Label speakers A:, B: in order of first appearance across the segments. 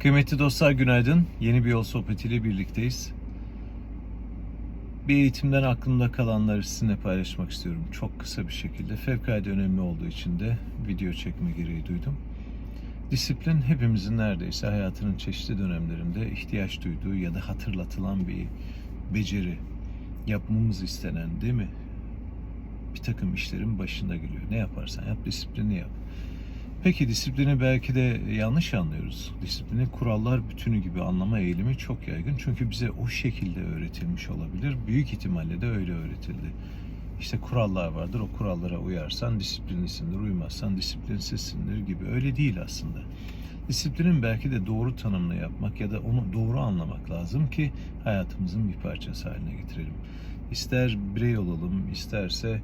A: Kıymetli dostlar günaydın. Yeni bir yol sohbetiyle birlikteyiz. Bir eğitimden aklımda kalanları sizinle paylaşmak istiyorum. Çok kısa bir şekilde. Fevkalade önemli olduğu için de video çekme gereği duydum. Disiplin hepimizin neredeyse hayatının çeşitli dönemlerinde ihtiyaç duyduğu ya da hatırlatılan bir beceri. Yapmamız istenen değil mi? Bir takım işlerin başında geliyor. Ne yaparsan yap disiplini yap. Peki disiplini belki de yanlış anlıyoruz. Disiplini kurallar bütünü gibi anlama eğilimi çok yaygın. Çünkü bize o şekilde öğretilmiş olabilir. Büyük ihtimalle de öyle öğretildi. İşte kurallar vardır. O kurallara uyarsan disiplinlisindir, uymazsan disiplinsizsindir gibi. Öyle değil aslında. Disiplinin belki de doğru tanımını yapmak ya da onu doğru anlamak lazım ki hayatımızın bir parçası haline getirelim. İster birey olalım, isterse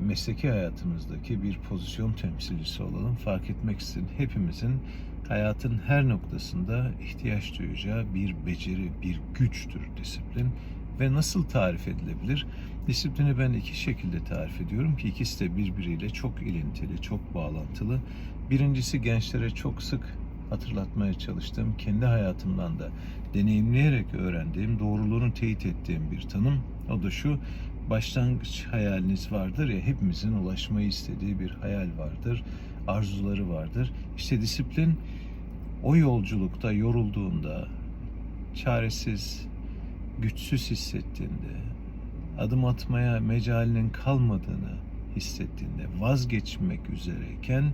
A: mesleki hayatımızdaki bir pozisyon temsilcisi olalım fark etmeksizin hepimizin hayatın her noktasında ihtiyaç duyacağı bir beceri, bir güçtür disiplin ve nasıl tarif edilebilir? Disiplini ben iki şekilde tarif ediyorum ki ikisi de birbiriyle çok ilintili, çok bağlantılı. Birincisi gençlere çok sık hatırlatmaya çalıştığım, kendi hayatımdan da deneyimleyerek öğrendiğim, doğruluğunu teyit ettiğim bir tanım. O da şu, başlangıç hayaliniz vardır ya, hepimizin ulaşmayı istediği bir hayal vardır, arzuları vardır. İşte disiplin o yolculukta yorulduğunda, çaresiz, güçsüz hissettiğinde, adım atmaya mecalinin kalmadığını hissettiğinde, vazgeçmek üzereyken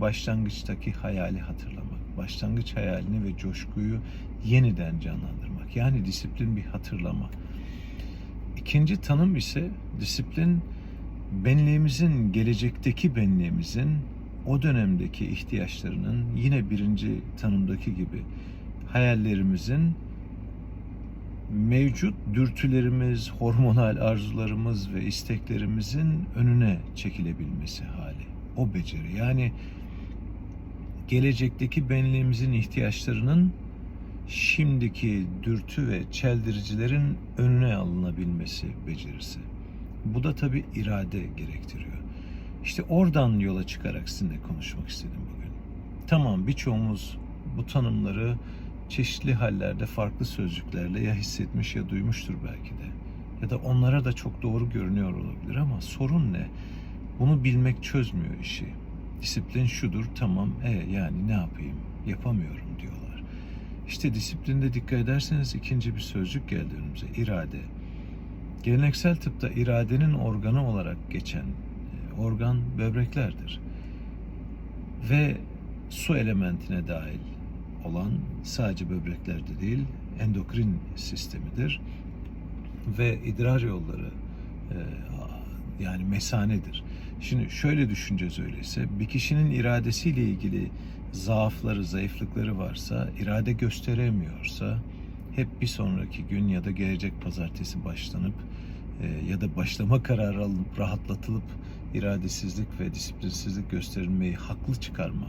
A: başlangıçtaki hayali hatırlamak, başlangıç hayalini ve coşkuyu yeniden canlandırmak. Yani disiplin bir hatırlama. İkinci tanım ise disiplin benliğimizin, gelecekteki benliğimizin o dönemdeki ihtiyaçlarının yine birinci tanımdaki gibi hayallerimizin mevcut dürtülerimiz, hormonal arzularımız ve isteklerimizin önüne çekilebilmesi hali. O beceri. Yani gelecekteki benliğimizin ihtiyaçlarının şimdiki dürtü ve çeldiricilerin önüne alınabilmesi becerisi. Bu da tabi irade gerektiriyor. İşte oradan yola çıkarak sizinle konuşmak istedim bugün. Tamam birçoğumuz bu tanımları çeşitli hallerde farklı sözcüklerle ya hissetmiş ya duymuştur belki de. Ya da onlara da çok doğru görünüyor olabilir ama sorun ne? Bunu bilmek çözmüyor işi. Disiplin şudur tamam e yani ne yapayım yapamıyorum diyorlar. İşte disiplinde dikkat ederseniz ikinci bir sözcük geldi önümüze irade. Geleneksel tıpta iradenin organı olarak geçen e, organ böbreklerdir. Ve su elementine dahil olan sadece böbreklerde değil endokrin sistemidir ve idrar yolları e, yani mesanedir. Şimdi şöyle düşüneceğiz öyleyse bir kişinin iradesiyle ilgili zaafları, zayıflıkları varsa, irade gösteremiyorsa hep bir sonraki gün ya da gelecek pazartesi başlanıp e, ya da başlama kararı alınıp rahatlatılıp iradesizlik ve disiplinsizlik gösterilmeyi haklı çıkarma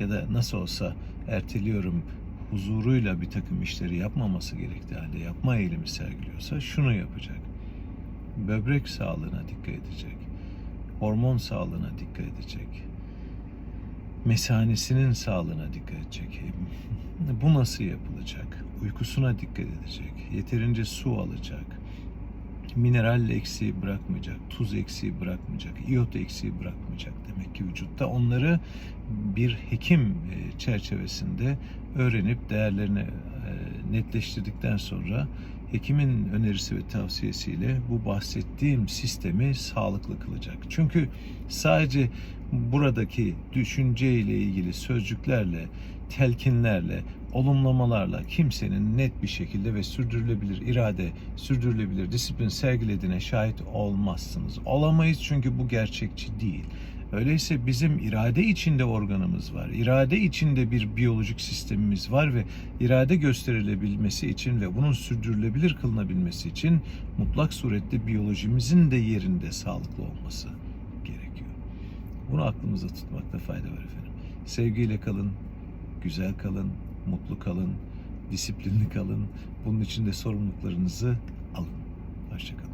A: ya da nasıl olsa erteliyorum huzuruyla bir takım işleri yapmaması gerektiği halde yapma eğilimi sergiliyorsa şunu yapacak. Böbrek sağlığına dikkat edecek. Hormon sağlığına dikkat edecek. Mesanesinin sağlığına dikkat edecek. Bu nasıl yapılacak? Uykusuna dikkat edecek. Yeterince su alacak. Mineral eksiği bırakmayacak, tuz eksiği bırakmayacak, iot eksiği bırakmayacak demek ki vücutta. Onları bir hekim e, çerçevesinde öğrenip değerlerini e, netleştirdikten sonra hekimin önerisi ve tavsiyesiyle bu bahsettiğim sistemi sağlıklı kılacak. Çünkü sadece buradaki düşünce ile ilgili sözcüklerle, telkinlerle, olumlamalarla kimsenin net bir şekilde ve sürdürülebilir irade, sürdürülebilir disiplin sergilediğine şahit olmazsınız. Olamayız çünkü bu gerçekçi değil. Öyleyse bizim irade içinde organımız var. İrade içinde bir biyolojik sistemimiz var ve irade gösterilebilmesi için ve bunun sürdürülebilir kılınabilmesi için mutlak surette biyolojimizin de yerinde sağlıklı olması gerekiyor. Bunu aklımızda tutmakta fayda var efendim. Sevgiyle kalın, güzel kalın, mutlu kalın, disiplinli kalın. Bunun için de sorumluluklarınızı alın. Hoşçakalın.